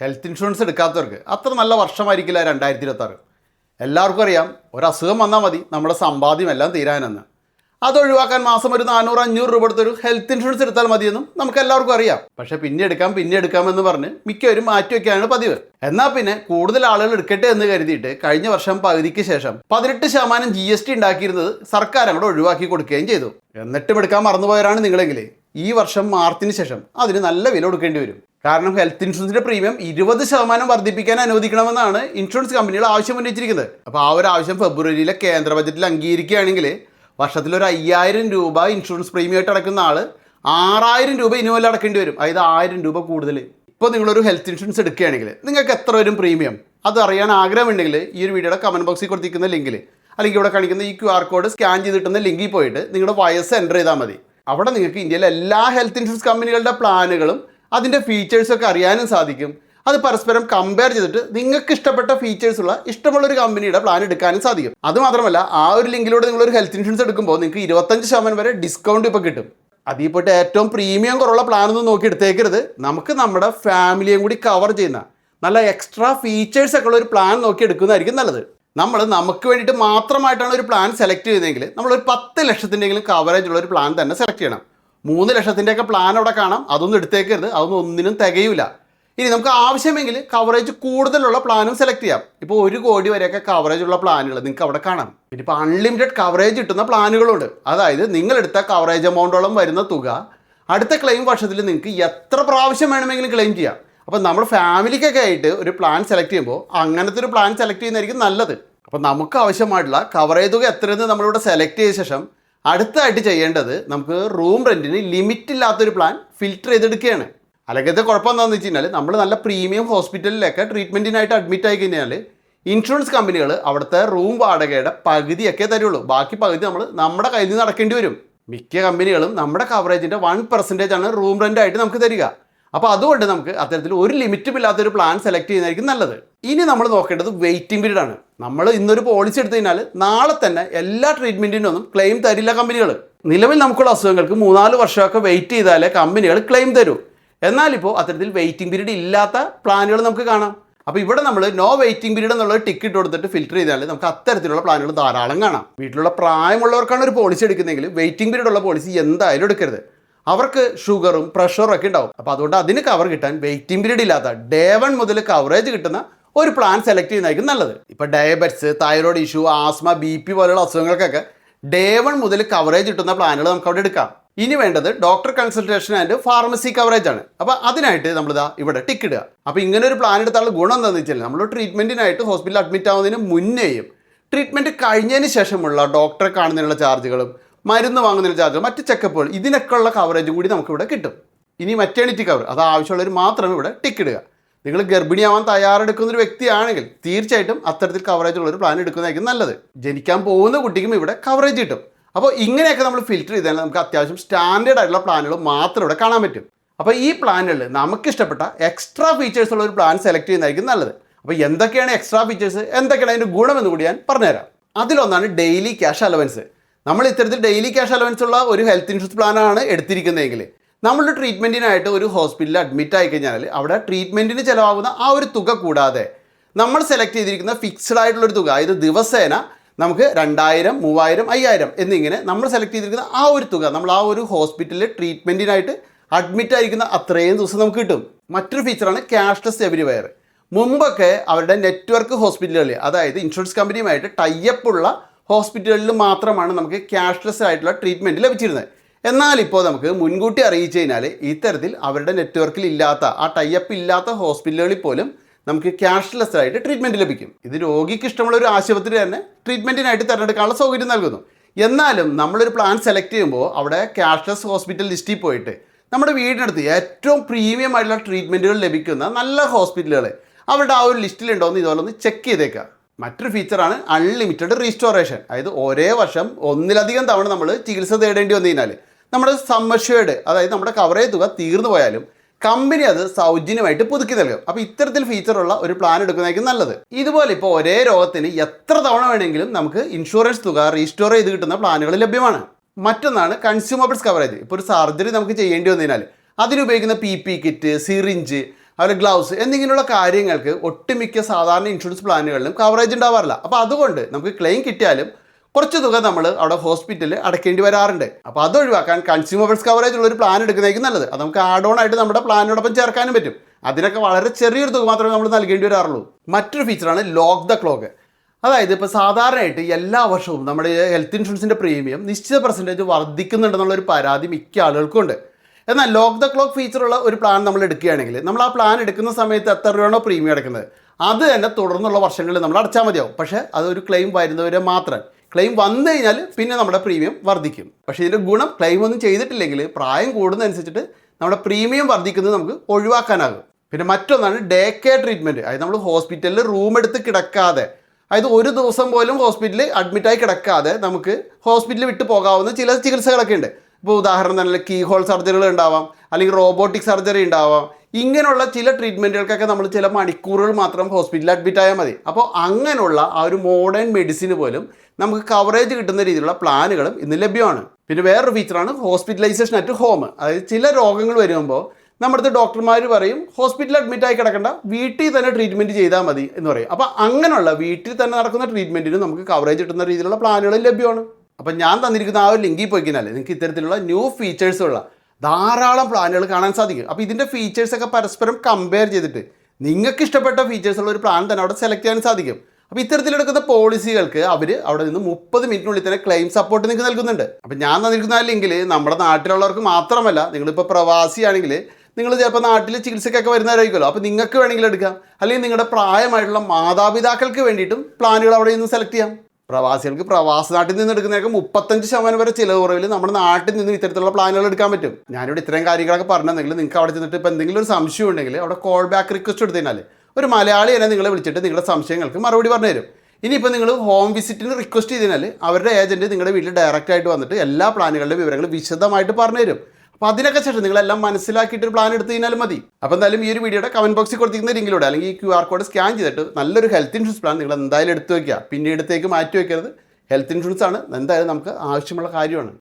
Health insurance എടുക്കാത്തവർക്ക് അത്ര നല്ല വർഷമായിരിക്കില്ല രണ്ടായിരത്തി ഇരുപത്താറ് എല്ലാവർക്കും അറിയാം ഒരസുഖം വന്നാൽ മതി നമ്മുടെ സമ്പാദ്യം എല്ലാം തീരാനെന്ന്. അത് ഒഴിവാക്കാൻ മാസം ഒരു നാനൂറ് അഞ്ഞൂറ് രൂപ എടുത്തൊരു ഹെൽത്ത് ഇൻഷുറൻസ് എടുത്താൽ മതിയെന്നും നമുക്ക് എല്ലാവർക്കും അറിയാം. പക്ഷെ പിന്നെ എടുക്കാം പിന്നെ എടുക്കാമെന്ന് പറഞ്ഞ് മിക്കവരും മാറ്റി വെക്കാനാണ് പതിവ്. എന്നാൽ പിന്നെ കൂടുതൽ ആളുകൾ എടുക്കട്ടെ എന്ന് കരുതിയിട്ട് കഴിഞ്ഞ വർഷം പകുതിക്ക് ശേഷം പതിനെട്ട് ശതമാനം ജി എസ് ടി ഉണ്ടാക്കിയിരുന്നത് സർക്കാർ അങ്ങോട്ട് ഒഴിവാക്കി കൊടുക്കുകയും ചെയ്തു. എന്നിട്ടും എടുക്കാൻ മറന്നുപോയവരാണ് നിങ്ങളെങ്കിൽ ഈ വർഷം മാർച്ചിന് ശേഷം അതിന് നല്ല വില കൊടുക്കേണ്ടി വരും. കാരണം ഹെൽത്ത് ഇൻഷുറൻസിന്റെ പ്രീമിയം ഇരുപത് ശതമാനം വർദ്ധിപ്പിക്കാൻ അനുവദിക്കണമെന്നാണ് ഇൻഷുറൻസ് കമ്പനികൾ ആവശ്യം ഉന്നയിച്ചിരിക്കുന്നത്. അപ്പോൾ ആ ഒരു ആവശ്യം ഫെബ്രുവരിയിലെ കേന്ദ്ര ബജറ്റിൽ അംഗീകരിക്കുകയാണെങ്കിൽ വർഷത്തിൽ ഒരു അയ്യായിരം രൂപ ഇൻഷുറൻസ് പ്രീമിയമായിട്ട് അടക്കുന്ന ആൾ ആറായിരം രൂപ ഇനിമല്ല അടക്കേണ്ടി വരും. അതായത് ആയിരം രൂപ കൂടുതൽ. ഇപ്പോൾ നിങ്ങളൊരു ഹെൽത്ത് ഇൻഷുറൻസ് എടുക്കുകയാണെങ്കിൽ നിങ്ങൾക്ക് എത്ര വരും പ്രീമിയം അത് അറിയാൻ ആഗ്രഹമുണ്ടെങ്കിൽ ഈ ഒരു വീഡിയോയുടെ കമന്റ് ബോക്സിൽ കൊടുത്തിരിക്കുന്ന ലിങ്കിൽ അല്ലെങ്കിൽ ഇവിടെ കാണിക്കുന്ന ഈ ക്യു ആർ കോഡ് സ്കാൻ ചെയ്തിട്ടുന്ന ലിങ്കിൽ പോയിട്ട് നിങ്ങളുടെ വയസ്സ് എന്റർ ചെയ്താൽ മതി. അവിടെ നിങ്ങൾക്ക് ഇന്ത്യയിലെ എല്ലാ ഹെൽത്ത് ഇൻഷുറൻസ് കമ്പനികളുടെ പ്ലാനുകളും അതിന്റെ ഫീച്ചേഴ്സൊക്കെ അറിയാനും സാധിക്കും. അത് പരസ്പരം കമ്പയർ ചെയ്തിട്ട് നിങ്ങൾക്ക് ഇഷ്ടപ്പെട്ട ഫീച്ചേഴ്സ് ഉള്ള ഇഷ്ടമുള്ള ഒരു കമ്പനിയുടെ പ്ലാൻ എടുക്കാനും സാധിക്കും. അതുമാത്രമല്ല ആ ഒരു ലിങ്കിലൂടെ നിങ്ങൾ ഒരു ഹെൽത്ത് ഇൻഷുറൻസ് എടുക്കുമ്പോൾ നിങ്ങൾക്ക് ഇരുപത്തഞ്ച് ശതമാനം വരെ ഡിസ്കൗണ്ട് ഇപ്പോൾ കിട്ടും. അതിൽ പോയിട്ട് ഏറ്റവും പ്രീമിയം കുറവുള്ള പ്ലാനൊന്നും നോക്കി എടുത്തേക്കരുത്. നമുക്ക് നമ്മുടെ ഫാമിലിയും കൂടി കവർ ചെയ്യുന്ന നല്ല എക്സ്ട്രാ ഫീച്ചേഴ്സ് ഒക്കെ ഉള്ള ഒരു പ്ലാൻ നോക്കി എടുക്കുന്നതായിരിക്കും നല്ലത്. നമ്മൾ നമുക്ക് വേണ്ടിയിട്ട് മാത്രമായിട്ടാണ് ഒരു പ്ലാൻ സെലക്ട് ചെയ്യുന്നതെങ്കിൽ നമ്മൾ ഒരു പത്ത് ലക്ഷത്തിന്റെങ്കിലും കവറേജ് ഉള്ള ഒരു പ്ലാൻ തന്നെ സെലക്ട് ചെയ്യണം. മൂന്ന് ലക്ഷത്തിന്റെയൊക്കെ പ്ലാൻ അവിടെ കാണാം. അതൊന്നും എടുത്തേക്കരുത്. അതൊന്നും ഒന്നിനും തികയില്ല ഇനി നമുക്ക് ആവശ്യമെങ്കിൽ കവറേജ് കൂടുതലുള്ള പ്ലാനും സെലക്ട് ചെയ്യാം. ഇപ്പോൾ ഒരു കോടി വരെയൊക്കെ കവറേജ് ഉള്ള പ്ലാനുകൾ നിങ്ങൾക്ക് അവിടെ കാണാം. പിന്നെ ഇപ്പോൾ അൺലിമിറ്റഡ് കവറേജ് കിട്ടുന്ന പ്ലാനുകളുണ്ട് അതായത് നിങ്ങളെടുത്ത കവറേജ് എമൗണ്ടോളം വരുന്ന തുക അടുത്ത ക്ലെയിം വർഷത്തിൽ നിങ്ങൾക്ക് എത്ര പ്രാവശ്യം വേണമെങ്കിലും ക്ലെയിം ചെയ്യാം. അപ്പോൾ നമ്മൾ ഫാമിലിക്കൊക്കെ ആയിട്ട് ഒരു പ്ലാൻ സെലക്ട് ചെയ്യുമ്പോൾ അങ്ങനത്തെ ഒരു പ്ലാൻ സെലക്ട് ചെയ്യുന്നതായിരിക്കും നല്ലത്. അപ്പോൾ നമുക്ക് ആവശ്യമായിട്ടുള്ള കവറേജ് തുക എത്രയെന്ന് നമ്മളിവിടെ സെലക്ട് ചെയ്ത ശേഷം അടുത്തായിട്ട് ചെയ്യേണ്ടത് നമുക്ക് റൂം റെന്റിന് ലിമിറ്റ് ഇല്ലാത്തൊരു പ്ലാൻ ഫിൽറ്റർ ചെയ്തെടുക്കുകയാണ്. അല്ലെങ്കിൽ ഇത് കുഴപ്പം എന്താണെന്ന് വെച്ച് കഴിഞ്ഞാൽ നമ്മൾ നല്ല പ്രീമിയം ഹോസ്പിറ്റലിലൊക്കെ ട്രീറ്റ്മെന്റിനായിട്ട് അഡ്മിറ്റ് ആയി കഴിഞ്ഞാൽ ഇൻഷുറൻസ് കമ്പനികൾ അവിടുത്തെ റൂം വാടകയുടെ പകുതിയൊക്കെ തരുള്ളൂ. ബാക്കി പകുതി നമ്മൾ നമ്മുടെ കയ്യിൽ നിന്ന് അടക്കേണ്ടി വരും. മിക്ക കമ്പനികളും നമ്മുടെ കവറേജിന്റെ വൺ പെർസെന്റേജ് ആണ് റൂം റെന്റ് ആയിട്ട് നമുക്ക് തരിക. അപ്പോൾ അതുകൊണ്ട് നമുക്ക് അത്തരത്തിൽ ഒരു ലിമിറ്റും ഇല്ലാത്തൊരു പ്ലാൻ സെലക്ട് ചെയ്യുന്നതായിരിക്കും നല്ലത്. ഇനി നമ്മൾ നോക്കേണ്ടത് വെയിറ്റിംഗ് പീരീഡ് ആണ്. നമ്മൾ ഇന്നൊരു പോളിസി എടുത്തു കഴിഞ്ഞാൽ നാളെ തന്നെ എല്ലാ ട്രീറ്റ്മെന്റിനൊന്നും ക്ലെയിം തരില്ല കമ്പനികൾ നിലവിൽ നമുക്കുള്ള അസുഖങ്ങൾക്ക് മൂന്നാൽ വർഷമൊക്കെ വെയിറ്റ് ചെയ്താലേ കമ്പനികൾ ക്ലെയിം തരൂ. എന്നാൽ ഇപ്പോൾ അത്തരത്തിൽ വെയിറ്റിംഗ് പീരീഡ് ഇല്ലാത്ത പ്ലാനുകൾ നമുക്ക് കാണാം. അപ്പോൾ ഇവിടെ നമ്മൾ നോ വെയിറ്റിംഗ് പീരീഡ് എന്നുള്ള ടിക്കറ്റ് കൊടുത്തിട്ട് ഫിൽറ്റർ ചെയ്താൽ നമുക്ക് അത്തരത്തിലുള്ള പ്ലാനുകൾ ധാരാളം കാണാം. വീട്ടിലുള്ള പ്രായമുള്ളവർക്കാണ് ഒരു പോളിസി എടുക്കുന്നതെങ്കിൽ വെയിറ്റിംഗ് പീരീഡ് ഉള്ള പോളിസി എന്തായാലും എടുക്കരുത്. അവർക്ക് ഷുഗറും പ്രഷറും ഒക്കെ ഉണ്ടാവും. അപ്പോൾ അതുകൊണ്ട് അതിന് കവർ കിട്ടാൻ വെയിറ്റിംഗ് പീരീഡ് ഇല്ലാത്ത ഡേ വൺ മുതൽ കവറേജ് കിട്ടുന്ന ഒരു പ്ലാൻ സെലക്ട് ചെയ്യുന്നതായിരിക്കും നല്ലത്. ഇപ്പോൾ diabetes thyroid issue asthma B P പോലുള്ള അസുഖങ്ങൾക്കൊക്കെ ഡേ വൺ മുതൽ കവറേജ് കിട്ടുന്ന പ്ലാനുകൾ നമുക്ക് അവിടെ എടുക്കാം. ഇനി വേണ്ടത് doctor consultation and pharmacy coverage ആണ്. അപ്പോൾ അതിനായിട്ട് നമ്മളിതാ ഇവിടെ ടിക്ക് ഇടുക. അപ്പോൾ ഇങ്ങനെ ഒരു പ്ലാൻ എടുത്താലുള്ള ഗുണം എന്താണെന്ന് വെച്ചാൽ നമ്മൾ ട്രീറ്റ്മെന്റിനായിട്ട് ഹോസ്പിറ്റലിൽ അഡ്മിറ്റ് ആവുന്നതിന് മുന്നേയും ട്രീറ്റ്മെന്റ് കഴിഞ്ഞതിന് ശേഷമുള്ള ഡോക്ടറെ കാണുന്നതിനുള്ള ചാർജുകളും മരുന്ന് വാങ്ങുന്നതിന് ചാർജ് മറ്റ് ചെക്കപ്പുകൾ ഇതിനൊക്കെയുള്ള കവറേജ് കൂടി നമുക്കിവിടെ കിട്ടും. ഇനി മെറ്റേണിറ്റി കവർ അത് ആവശ്യമുള്ളവർ മാത്രം ഇവിടെ ടിക്ക് ഇടുക. നിങ്ങൾ ഗർഭിണിയാവാൻ തയ്യാറെടുക്കുന്ന ഒരു വ്യക്തിയാണെങ്കിൽ തീർച്ചയായിട്ടും അത്തരത്തിൽ കവറേജ് ഉള്ള ഒരു പ്ലാൻ എടുക്കുന്നതായിരിക്കും നല്ലത്. ജനിക്കാൻ പോകുന്ന കുട്ടിക്കും ഇവിടെ കവറേജ് കിട്ടും. അപ്പോൾ ഇങ്ങനെയൊക്കെ നമ്മൾ ഫിൽറ്റർ ചെയ്താൽ നമുക്ക് അത്യാവശ്യം സ്റ്റാൻഡേർഡ് ആയിട്ടുള്ള പ്ലാനുകൾ മാത്രം ഇവിടെ കാണാൻ പറ്റും. അപ്പോൾ ഈ പ്ലാനുകളിൽ നമുക്ക് ഇഷ്ടപ്പെട്ട എക്സ്ട്രാ ഫീച്ചേഴ്സ് ഉള്ള ഒരു പ്ലാൻ സെലക്ട് ചെയ്യുന്നതായിരിക്കും നല്ലത്. അപ്പോൾ എന്തൊക്കെയാണ് എക്സ്ട്രാ ഫീച്ചേഴ്സ് എന്തൊക്കെയാണ് അതിന്റെ ഗുണമെന്ന് കൂടി ഞാൻ പറഞ്ഞുതരാം. അതിലൊന്നാണ് ഡെയിലി ക്യാഷ് അലവൻസ് നമ്മൾ ഇത്തരത്തിൽ ഡെയിലി ക്യാഷ് അലവൻസ് ഉള്ള ഒരു ഹെൽത്ത് ഇൻഷുറൻസ് പ്ലാനാണ് എടുത്തിരിക്കുന്നതെങ്കിൽ നമ്മളുടെ ട്രീറ്റ്മെന്റിനായിട്ട് ഒരു ഹോസ്പിറ്റലിൽ അഡ്മിറ്റ് ആയി കഴിഞ്ഞാൽ അവിടെ ട്രീറ്റ്മെന്റിന് ചിലവാകുന്ന ആ ഒരു തുക കൂടാതെ നമ്മൾ സെലക്ട് ചെയ്തിരിക്കുന്ന ഫിക്സ്ഡ് ആയിട്ടുള്ളൊരു തുക അതായത് ദിവസേന നമുക്ക് രണ്ടായിരം മൂവായിരം അയ്യായിരം എന്നിങ്ങനെ നമ്മൾ സെലക്ട് ചെയ്തിരിക്കുന്ന ആ ഒരു തുക നമ്മൾ ആ ഒരു ഹോസ്പിറ്റലിൽ ട്രീറ്റ്മെന്റിനായിട്ട് അഡ്മിറ്റ് ആയിരിക്കുന്ന അത്രയും ദിവസം നമുക്ക് കിട്ടും. മറ്റൊരു ഫീച്ചറാണ് ക്യാഷ്ലെസ് എവരിവെയർ മുമ്പൊക്കെ അവരുടെ നെറ്റ്വർക്ക് ഹോസ്പിറ്റലുകളിൽ അതായത് ഇൻഷുറൻസ് കമ്പനിയുമായിട്ട് ടൈ അപ്പ് ഉള്ള ഹോസ്പിറ്റലുകളിൽ മാത്രമാണ് നമുക്ക് ക്യാഷ്ലെസ് ആയിട്ടുള്ള ട്രീറ്റ്മെന്റ് ലഭിച്ചിരുന്നത്. എന്നാൽ ഇപ്പോൾ നമുക്ക് മുൻകൂട്ടി അറിയിച്ചു കഴിഞ്ഞാൽ ഇത്തരത്തിൽ അവരുടെ നെറ്റ്വർക്കിൽ ഇല്ലാത്ത ആ ടൈപ്പ് ഇല്ലാത്ത ഹോസ്പിറ്റലുകളിൽ പോലും നമുക്ക് ക്യാഷ്ലെസ് ആയിട്ട് ട്രീറ്റ്മെന്റ് ലഭിക്കും. ഇത് രോഗിക്ക് ഇഷ്ടമുള്ള ഒരു ആശുപത്രി തന്നെ ട്രീറ്റ്മെന്റിനായിട്ട് തിരഞ്ഞെടുക്കാനുള്ള സൗകര്യം നൽകുന്നു. എന്നാലും നമ്മളൊരു പ്ലാൻ സെലക്ട് ചെയ്യുമ്പോൾ അവിടെ ക്യാഷ്ലെസ് ഹോസ്പിറ്റൽ ലിസ്റ്റിൽ പോയിട്ട് നമ്മുടെ വീടിനടുത്ത് ഏറ്റവും പ്രീമിയം ആയിട്ടുള്ള ട്രീറ്റ്മെന്റുകൾ ലഭിക്കുന്ന നല്ല ഹോസ്പിറ്റലുകൾ അവരുടെ ആ ഒരു ലിസ്റ്റിലുണ്ടോ എന്ന് ഇതുപോലെ ഒന്ന് ചെക്ക് ചെയ്തേക്കുക മറ്റൊരു ഫീച്ചറാണ് അൺലിമിറ്റഡ് റീസ്റ്റോറേഷൻ അതായത് ഒരേ വർഷം ഒന്നിലധികം തവണ നമ്മൾ ചികിത്സ തേടേണ്ടി വന്നു കഴിഞ്ഞാൽ നമ്മുടെ സമ്മർഷേഡ് അതായത് നമ്മുടെ കവറേജ് തുക തീർന്നു പോയാലും കമ്പനി അത് സൗജന്യമായിട്ട് പുതുക്കി നൽകും. അപ്പോൾ ഇത്തരത്തിൽ ഫീച്ചറുള്ള ഒരു പ്ലാൻ എടുക്കുന്നതായിരിക്കും നല്ലത്. ഇതുപോലെ ഇപ്പോൾ ഒരേ രോഗത്തിന് എത്ര തവണ വേണമെങ്കിലും നമുക്ക് ഇൻഷുറൻസ് തുക റീസ്റ്റോർ ചെയ്ത് കിട്ടുന്ന പ്ലാനുകൾ ലഭ്യമാണ്. മറ്റൊന്നാണ് കൺസ്യൂമബിൾസ് കവറേജ് ഇപ്പോൾ ഒരു സർജറി നമുക്ക് ചെയ്യേണ്ടി വന്നതിനാൽ അതിനുപയോഗിക്കുന്ന പി പി കിറ്റ് സിറിഞ്ച് അതുപോലെ ഗ്ലൗസ് എന്നിങ്ങനെയുള്ള കാര്യങ്ങൾക്ക് ഒട്ടുമിക്ക സാധാരണ ഇൻഷുറൻസ് പ്ലാനുകളിലും കവറേജ് ഉണ്ടാവാറില്ല. അപ്പോൾ അതുകൊണ്ട് നമുക്ക് ക്ലെയിം കിട്ടിയാലും കുറച്ച് തുക നമ്മൾ അവിടെ ഹോസ്പിറ്റലിൽ അടയ്ക്കേണ്ടി വരാറുണ്ട്. അപ്പോൾ അത് ഒഴിവാക്കാൻ കൺസ്യൂമബിൾസ് കവറേജ് ഉള്ള ഒരു പ്ലാൻ എടുക്കുന്നതായിരിക്കും നല്ലത്. അത് നമുക്ക് ആഡ് ഓൺ ആയിട്ട് നമ്മുടെ പ്ലാനോടൊപ്പം ചേർക്കാനും പറ്റും. അതിനൊക്കെ വളരെ ചെറിയൊരു തുക മാത്രമേ നമ്മൾ നൽകേണ്ടി വരാറുള്ളൂ. മറ്റൊരു ഫീച്ചറാണ് ലോക്ക് ദ ക്ലോക്ക് അതായത് ഇപ്പോൾ സാധാരണയായിട്ട് എല്ലാ വർഷവും നമ്മുടെ ഹെൽത്ത് ഇൻഷുറൻസിന്റെ പ്രീമിയം നിശ്ചിത പെർസെന്റേജ് വർദ്ധിക്കുന്നുണ്ടെന്നുള്ള ഒരു പരാതി മിക്ക ആളുകൾക്കും ഉണ്ട്. എന്നാൽ ലോക്ക് ദ ക്ലോക്ക് ഫീച്ചറുള്ള ഒരു പ്ലാൻ നമ്മൾ എടുക്കുകയാണെങ്കിൽ നമ്മൾ ആ പ്ലാൻ എടുക്കുന്ന സമയത്ത് എത്ര രൂപയാണോ പ്രീമിയം അടക്കുന്നത് അത് തന്നെ തുടർന്നുള്ള വർഷങ്ങളിൽ നമ്മൾ അടച്ചാൽ മതിയാവും. പക്ഷേ അതൊരു ക്ലെയിം വരുന്നവരെ മാത്രം. ക്ലെയിം വന്നു കഴിഞ്ഞാൽ പിന്നെ നമ്മുടെ പ്രീമിയം വർദ്ധിക്കും. പക്ഷേ ഇതിന്റെ ഗുണം ക്ലെയിം ഒന്നും ചെയ്തിട്ടില്ലെങ്കിൽ പ്രായം കൂടുന്നതനുസരിച്ചിട്ട് നമ്മുടെ പ്രീമിയം വർദ്ധിക്കുന്നത് നമുക്ക് ഒഴിവാക്കാനാകും. പിന്നെ മറ്റൊന്നാണ് ഡേ കെയർ ട്രീറ്റ്മെന്റ് അതായത് നമ്മൾ ഹോസ്പിറ്റലിൽ റൂം എടുത്ത് കിടക്കാതെ. അതായത് ഒരു ദിവസം പോലും ഹോസ്പിറ്റലിൽ അഡ്മിറ്റായി കിടക്കാതെ നമുക്ക് ഹോസ്പിറ്റലിൽ വിട്ടു പോകാവുന്ന ചില ചികിത്സകളൊക്കെ ഉണ്ട്. ഇപ്പോൾ ഉദാഹരണം തന്നെ കീ ഹോൾ സർജറികൾ ഉണ്ടാവാം അല്ലെങ്കിൽ റോബോട്ടിക് സർജറി ഉണ്ടാവാം. ഇങ്ങനെയുള്ള ചില ട്രീറ്റ്മെന്റുകൾക്കൊക്കെ നമ്മൾ ചില മണിക്കൂറുകൾ മാത്രം ഹോസ്പിറ്റലിൽ അഡ്മിറ്റ് ആയാൽ മതി. അപ്പോൾ അങ്ങനെയുള്ള ആ ഒരു മോഡേൺ മെഡിസിൻ പോലും നമുക്ക് കവറേജ് കിട്ടുന്ന രീതിയിലുള്ള പ്ലാനുകളും ഇന്ന് ലഭ്യമാണ്. പിന്നെ വേറൊരു ഫീച്ചറാണ് ഹോസ്പിറ്റലൈസേഷൻ അറ്റ് ഹോം അതായത് ചില രോഗങ്ങൾ വരുമ്പോൾ നമ്മുടെ ഡോക്ടർമാർ പറയും ഹോസ്പിറ്റലിൽ അഡ്മിറ്റ് ആയി കിടക്കേണ്ട വീട്ടിൽ തന്നെ ട്രീറ്റ്മെന്റ് ചെയ്താൽ മതി എന്ന് പറയും. അപ്പോൾ അങ്ങനെയുള്ള വീട്ടിൽ തന്നെ നടക്കുന്ന ട്രീറ്റ്മെന്റിന് നമുക്ക് കവറേജ് കിട്ടുന്ന രീതിയിലുള്ള പ്ലാനുകളും ലഭ്യമാണ്. അപ്പം ഞാൻ തന്നിരിക്കുന്ന ആ ഒരു ലിങ്കിൽ പോയി കഴിഞ്ഞാൽ നിങ്ങൾക്ക് ഇത്തരത്തിലുള്ള ന്യൂ ഫീച്ചേഴ്സുള്ള ധാരാളം പ്ലാനുകൾ കാണാൻ സാധിക്കും. അപ്പോൾ ഇതിന്റെ ഫീച്ചേഴ്സൊക്കെ പരസ്പരം കമ്പയർ ചെയ്തിട്ട് നിങ്ങൾക്ക് ഇഷ്ടപ്പെട്ട ഫീച്ചേഴ്സുള്ള ഒരു പ്ലാൻ തന്നെ അവിടെ സെലക്ട് ചെയ്യാൻ സാധിക്കും. അപ്പോൾ ഇത്തരത്തിലെടുക്കുന്ന പോളിസികൾക്ക് അവർ അവിടെ നിന്ന് മുപ്പത് മിനിറ്റിനുള്ളിൽ തന്നെ ക്ലെയിം സപ്പോർട്ട് നിങ്ങൾക്ക് നൽകുന്നുണ്ട്. അപ്പോൾ ഞാൻ തന്നിരിക്കുന്ന ആ ലിങ്കിൽ നമ്മുടെ നാട്ടിലുള്ളവർക്ക് മാത്രമല്ല നിങ്ങളിപ്പോൾ പ്രവാസിയാണെങ്കിൽ നിങ്ങൾ ചിലപ്പോൾ നാട്ടിൽ ചികിത്സയ്ക്കൊക്കെ വരുന്നവരായിരിക്കുമല്ലോ. അപ്പോൾ നിങ്ങൾക്ക് വേണമെങ്കിൽ എടുക്കാം. അല്ലെങ്കിൽ നിങ്ങളുടെ പ്രായമായിട്ടുള്ള മാതാപിതാക്കൾക്ക് വേണ്ടിയിട്ടും പ്ലാനുകൾ അവിടെ നിന്ന് സെലക്ട് ചെയ്യാം. പ്രവാസികൾക്ക് പ്രവാസ നാട്ടിൽ നിന്ന് എടുക്കുന്നതൊക്കെ മുപ്പത്തഞ്ച് ശതമാനം വരെ ചിലവ് കുറവിൽ നമ്മുടെ നാട്ടിൽ നിന്ന് ഇത്തരത്തിലുള്ള പ്ലാനുകൾ എടുക്കാൻ പറ്റും. ഞാനിവിടെ ഇത്രയും കാര്യങ്ങളൊക്കെ പറഞ്ഞെങ്കിൽ നിങ്ങൾക്ക് അവിടെ ചെന്നിട്ട് ഇപ്പോൾ എന്തെങ്കിലും ഒരു സംശയം ഉണ്ടെങ്കിൽ അവിടെ കോൾ ബാക്ക് റിക്വസ്റ്റ് എടുത്തു കഴിഞ്ഞാൽ ഒരു മലയാളി തന്നെ നിങ്ങളെ വിളിച്ചിട്ട് നിങ്ങളുടെ സംശയങ്ങൾക്ക് മറുപടി പറഞ്ഞു തരും ഇനിയിപ്പോൾ നിങ്ങൾ ഹോം വിസിറ്റിന് റിക്വസ്റ്റ് ചെയ്തതിനാൽ അവരുടെ ഏജന്റ് നിങ്ങളുടെ വീട്ടിൽ ഡയറക്റ്റായിട്ട് വന്നിട്ട് എല്ലാ പ്ലാനുകളുടെ വിവരങ്ങൾ വിശദമായിട്ട് പറഞ്ഞു തരും അപ്പോൾ അതിനൊക്കെ ശേഷം നിങ്ങളെല്ലാം മനസ്സിലാക്കിയിട്ട് ഒരു പ്ലാൻ എടുത്തു കഴിഞ്ഞാൽ മതി. അപ്പോൾ എന്തായാലും ഈ ഒരു വീഡിയോയുടെ കമന്റ് ബോക്സിൽ കൊടുത്തിരിക്കുന്ന ലിങ്കിലൂടെ അല്ലെങ്കിൽ ഈ ക്യു ആർ കോഡ് സ്കാൻ ചെയ്തിട്ട് നല്ലൊരു ഹെൽത്ത് ഇൻഷുറൻസ് പ്ലാൻ നിങ്ങൾ എന്തായാലും എടുത്തു വയ്ക്കുക പിന്നീടത്തേക്ക് മാറ്റി വയ്ക്കരുത് ഹെൽത്ത് ഇൻഷുറൻസ് ആണ്. എന്തായാലും നമുക്ക് ആവശ്യമുള്ള കാര്യമാണ്.